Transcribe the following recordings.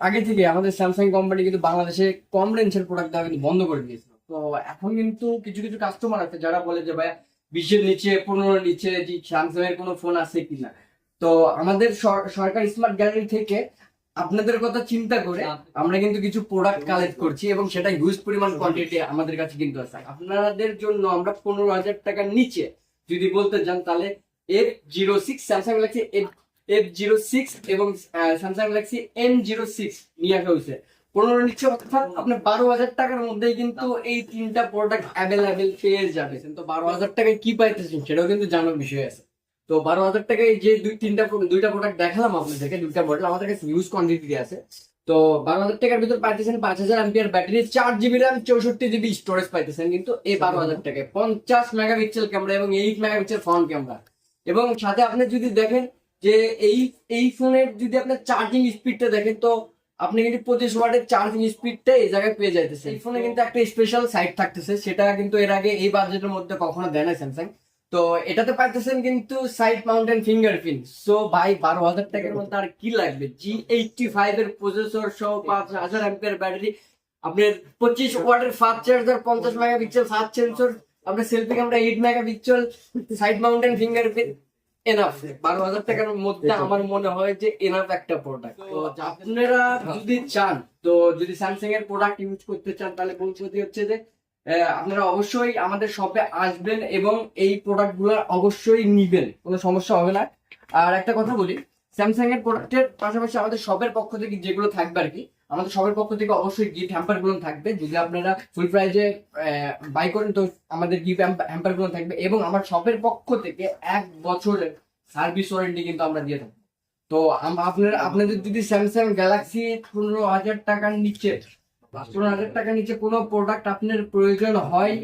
আগে থেকে আমাদের স্যামসাং কোম্পানি কিন্তু বাংলাদেশে কম রেঞ্জের প্রোডাক্ট দেওয়া কিন্তু বন্ধ করে দিয়েছিল। তো এখন কিন্তু কিছু কিছু কাস্টমার আছে যারা বলে যে ভাই বিশের নিচে পনেরো নিচে স্যামসাং এর কোনো ফোন আছে কিনা? তো আমাদের সর- সরকার স্মার্ট গ্যালারি থেকে আপনাদের কথা চিন্তা করে আমরা কিন্তু কিছু প্রোডাক্ট কালেক্ট করছি এবং সেটা হিউজ পরিমাণ কোয়ান্টিটি আমাদের কাছে কিন্তু আছে। আপনাদের জন্য আমরা পনেরো হাজার টাকার নিচে যদি বলতে চান তাহলে F zero six Samsung Galaxy F zero six এবং Samsung Galaxy N zero six নিয়ে আসা হয়েছে। পনেরো নিচে অর্থাৎ আপনি বারো হাজার টাকার মধ্যেই কিন্তু এই তিনটা প্রোডাক্ট অ্যাভেলেবেল পেয়ে যাবেন। তো বারো হাজার টাকায় কি পাইতেছেন সেটাও কিন্তু জানার বিষয় আছে। তো বারো হাজার টাকায় যে দুই তিনটা দুইটা প্রোডাক্ট দেখালাম আপনাদেরকে দুইটা মডেল আমাদের কাছে ইউজ কোয়ান্টিটি আছে। তো বারো হাজার টাকার ভিতর পাইতেছেন পাঁচ হাজার এমপিআর ব্যাটারি চার জিবি র্যাম চৌষট্টি জিবি স্টোরেজ পাইতেছেন কিন্তু এই বারো হাজার টাকায়। পঞ্চাশ মেগা মেগাপিক্সেল ক্যামেরা এবং eight mega megapixel front camera এবং সাথে আপনি যদি দেখেন যে এই এই ফোনের যদি আপনার চার্জিং স্পিডটা দেখেন তো আপনি কিন্তু পঁচিশ ওয়াটের চার্জিং স্পিডটা এই জায়গায় পেয়ে যাইতেছে এই ফোনে কিন্তু একটা স্পেশাল সাইট থাকতেছে সেটা কিন্তু এর আগে এই বাজেটের মধ্যে কখনো দেয় না স্যামসাং তো এটাতে পাইতেছেন কিন্তু সাইড মাউন্টেন ফিঙ্গারপ্রিন্ট সো ভাই বারো হাজার টাকার মধ্যে আর কি লাগবে? জি এইটটি ফাইভ এর প্রসেসর সহ পাঁচ হাজার অ্যাম্পিয়ার ব্যাটারি আপনার পঁচিশ ওয়াটের ফাস্ট চার্জার পঞ্চাশ মেগা মেগাপিক্সেল ফাস্ট সেন্সর আপনার selfie camera eight mega megapixel side mountain fingerprint enough বারো হাজার টাকার মধ্যে আমার মনে হয় যে এনাফ একটা প্রোডাক্ট তো আপনারা যদি চান তো যদি স্যামসাং এর প্রোডাক্ট ইউজ করতে চান তাহলে বলতে হচ্ছে যে আপনারা অবশ্যই আমাদের শপে আসবেন এবং এই প্রোডাক্টগুলো অবশ্যই নিবেন। কোনো সমস্যা হবে না। আর একটা কথা বলি স্যামসাং এর প্রোডাক্টের পাশাপাশি আমাদের শপের পক্ষ থেকে যেগুলো থাকবে আর কি, আমাদের শপের পক্ষ থেকে অবশ্যই গিফট হ্যাম্পারগুলো থাকবে। যদি আপনারা ফুল প্রাইজে বাই করেন, তো আমাদের গিফট হ্যাম্পারগুলো থাকবে এবং আমার শপের পক্ষ থেকে এক বছরের সার্ভিস ওয়ারেন্টি কিন্তু আমরা দিয়ে থাকব। তো আপনারা, আপনাদের যদি স্যামসাং গ্যালাক্সি পনেরো হাজার টাকার নিচে পনেরো হাজার টাকার নিচে কোনো প্রোডাক্ট আপনার প্রয়োজন হয়,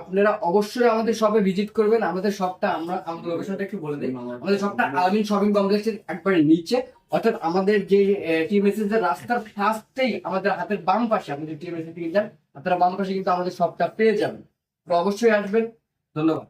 আপনারা অবশ্যই আমাদের শপে ভিজিট করবেন। আমাদের শপটা আমরা, আমাদের লোকেশনটা একটু বলে দিই। আমাদের শপটা আলামিন শপিং কমপ্লেক্সের একবারে নিচে। অর্থাৎ আমাদের যে টিএমএসএস এর রাস্তার ফার্স্টেই আমাদের হাতের বাম পাশে আমাদের টিএমএসএস থেকে যান আপনারা বাম পাশে কিন্তু আমাদের শপটা পেয়ে যাবেন। তো অবশ্যই আসবেন। ধন্যবাদ।